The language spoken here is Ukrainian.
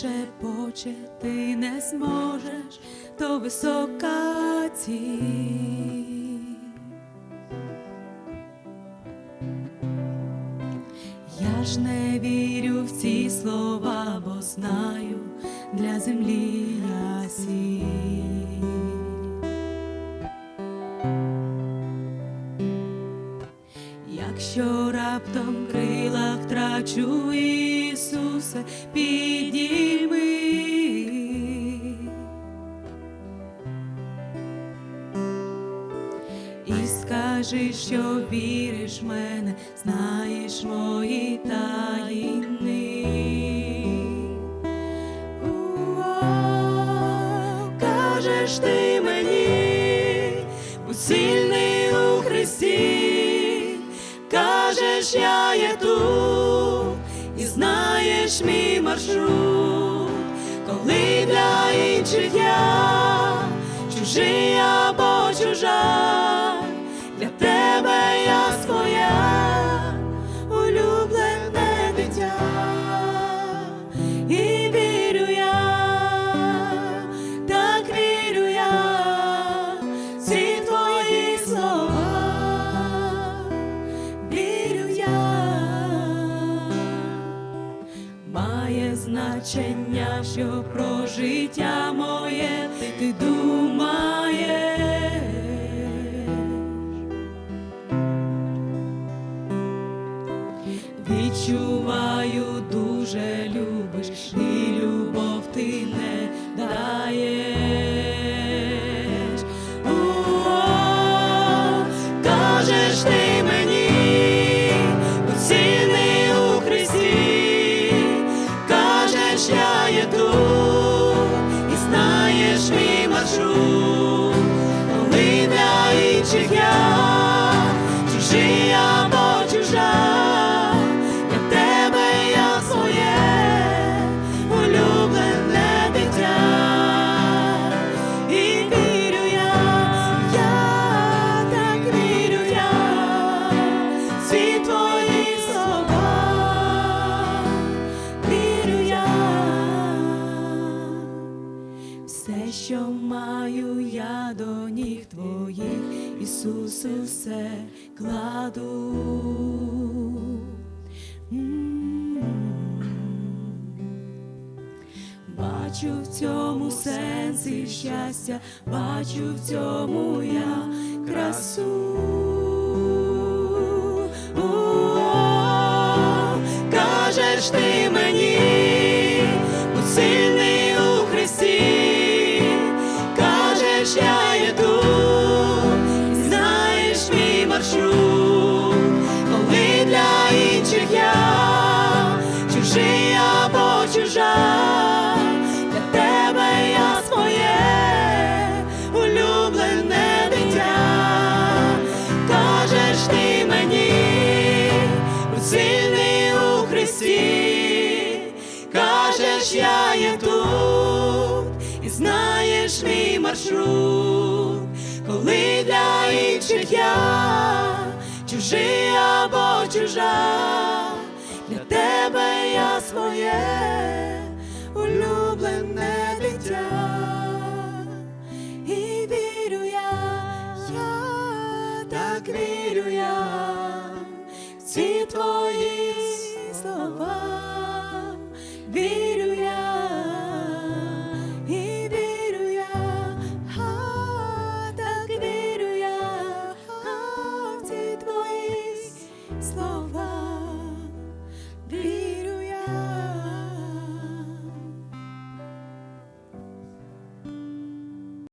Шепоче, ти не зможеш, то висока ціль. Я ж не вірю в ці слова, бо знаю, для землі я сіль. Якщо раптом крила втрачу, Ісусе, підійми. І скажи, що віриш в мене, знаєш мої таїни. У-о, Кажеш ти мені, будь сильний у Христі, кажеш, я є тут, і знаєш мій маршрут, коли для інших я чужий або чужа, для тебе значення, що про життя моє ти думаєш. Відчуваю, дуже любиш, і любов ти не даєш. Кажеш ти мій твоїх, Ісусу, все кладу. М. Бачу в цьому сенсі щастя, бачу в цьому я красу. Кажеш ти кажеш, я є тут, і знаєш мій маршрут, коли для інших я чужий або чужа, для тебе я своє улюблене дитя, і вірю я, я так вірю я, всі твої слова, вірю over.